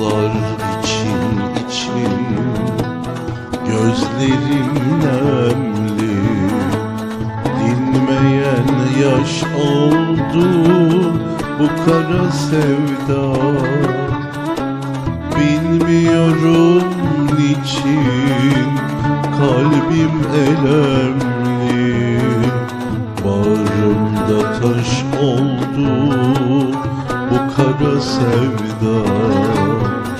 Yar için için Gözlerim nemli Dinmeyen yaş oldu Bu kara sevda. Bilmiyorum niçin Kalbim elemli Bağrımda taş oldu Bu kara sevda.